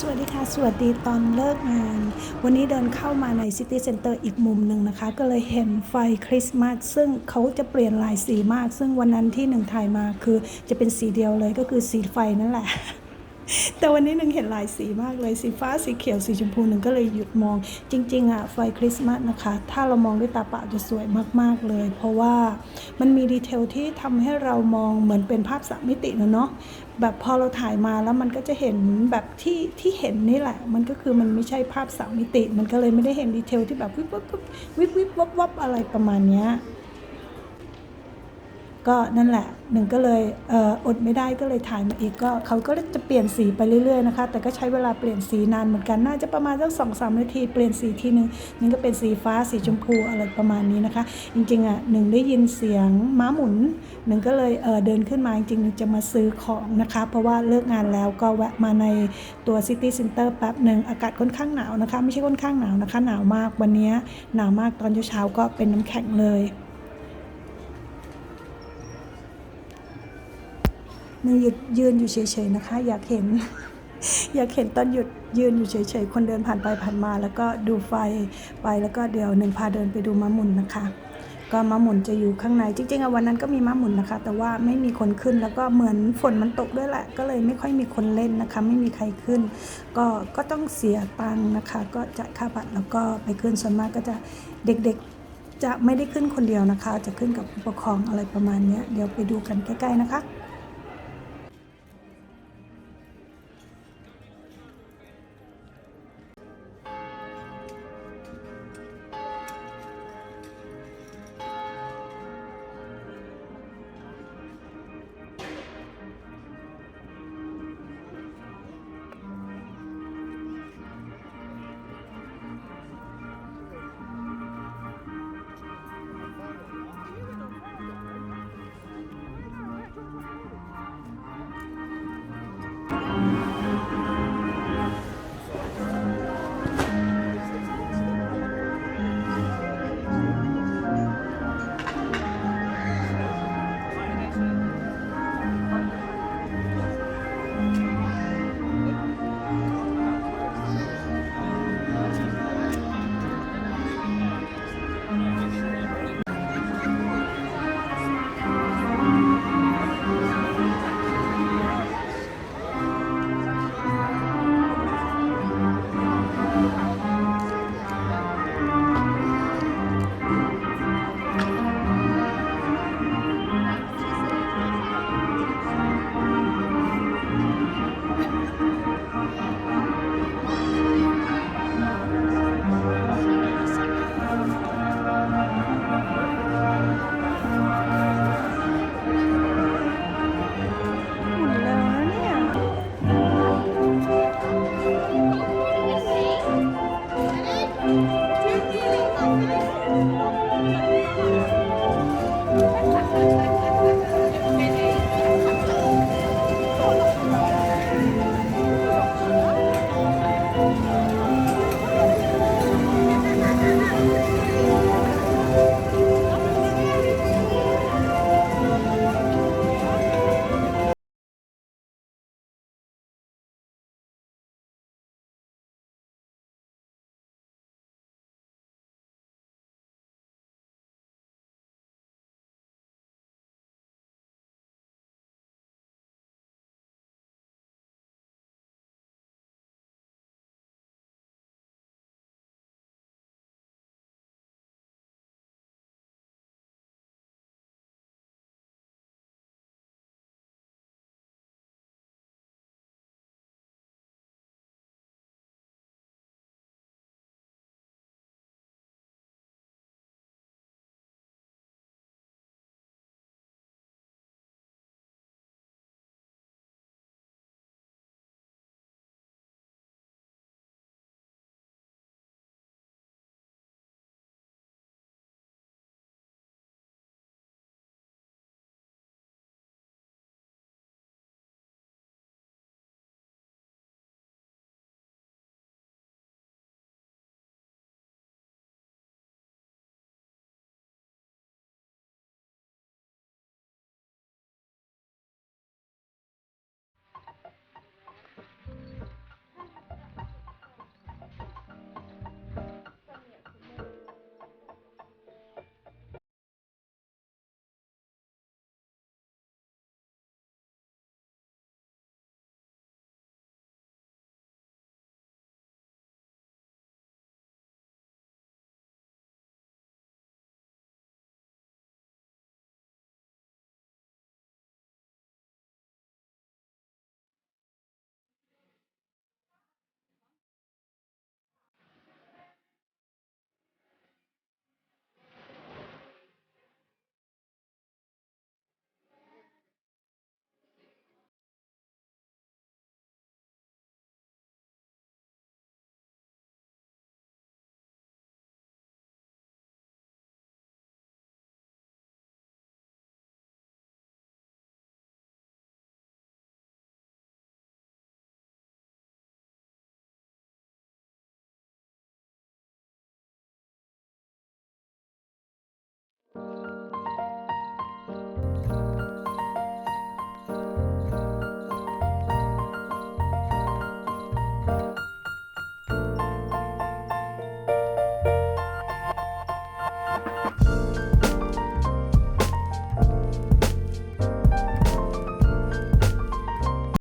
สวัสดีค่ะ สวัสดีตอนเลิกงาน วันนี้เดินเข้ามาในซิตี้เซ็นเตอร์อีกมุมหนึ่งนะคะ ก็เลยเห็นไฟคริสต์มาสซึ่งเขาจะเปลี่ยนลายสีมาก ซึ่งวันนั้นที่หนึ่งถ่ายมาคือจะเป็นสีเดียวเลยก็คือสีไฟนั่นแหละ แต่วันนี้หนึ่งเห็นหลายสีมากเลยสีฟ้าสีเขียวสีชมพูหนึ่งก็เลยหยุดมอง จริงๆอะไฟคริสต์มาสนะคะ ถ้าเรามองด้วยตาเปล่าจะสวยมากๆเลย เพราะว่ามันมีดีเทลที่ทำให้เรามองเหมือนเป็นภาพสามมิตินะเนาะแบบพอเราถ่ายมาแล้วมันก็จะเห็นแบบที่ที่เห็นนี่แหละ มันก็คือมันไม่ใช่ภาพสามมิติ มันก็เลยไม่ได้เห็นดีเทลที่แบบวิบวิบวิบวิบวับวับอะไรประมาณเนี้ย ก็นั่นแหละหนึ่งก็เลยเอออดไม่ได้ก็เลยถ่ายมาอีกก็เขาก็จะเปลี่ยนสีไปเรื่อยๆนะคะ แต่ก็ใช้เวลาเปลี่ยนสีนานเหมือนกันน่าจะประมาณสักสองสามนาทีเปลี่ยนสีทีนึงนี่ก็เป็นสีฟ้าสีชมพูอะไรประมาณนี้นะคะ จริงๆอะหนึ่งได้ยินเสียงม้าหมุนหนึ่งก็เลยเเดินขึ้นมาจริงๆจะมาซื้อของนะคะ เพราะว่าเลิกงานแล้วก็แวะมาในตัวซิตี้เซ็นเตอร์แป๊บหนึ่งอากาศค่อนข้างหนาวนะคะ ไม่ใช่ค่อนข้างหนาวนะคะ หนาวมากวันนี้หนาวมากตอนเช้าๆก็เป็นน้ำแข็งเลย หนึ่งหยุดยืนอยู่เฉยๆนะคะ อยากเห็น อยากเห็นตอนหยุดยืนอยู่เฉยๆ คนเดินผ่านไปผ่านมา แล้วก็ดูไฟไปแล้วก็เดี๋ยวหนึ่งพาเดินไปดูม้าหมุนนะคะ ก็ม้าหมุนจะอยู่ข้างในจริงๆวันนั้นก็มีม้าหมุนนะคะ แต่ว่าไม่มีคนขึ้นแล้วก็เหมือนฝนมันตกด้วยแหละก็เลยไม่ค่อยมีคนเล่นนะคะ ไม่มีใครขึ้น ก็ก็ต้องเสียตังค์นะคะ ก็จ่ายค่าบัตรแล้วก็ไปขึ้นส่วนมากก็จะเด็กๆจะไม่ได้ขึ้นคนเดียวนะคะ จะขึ้นกับผู้ปกครองอะไรประมาณนี้เดี๋ยวไปดูกันใกล้ ๆ นะคะ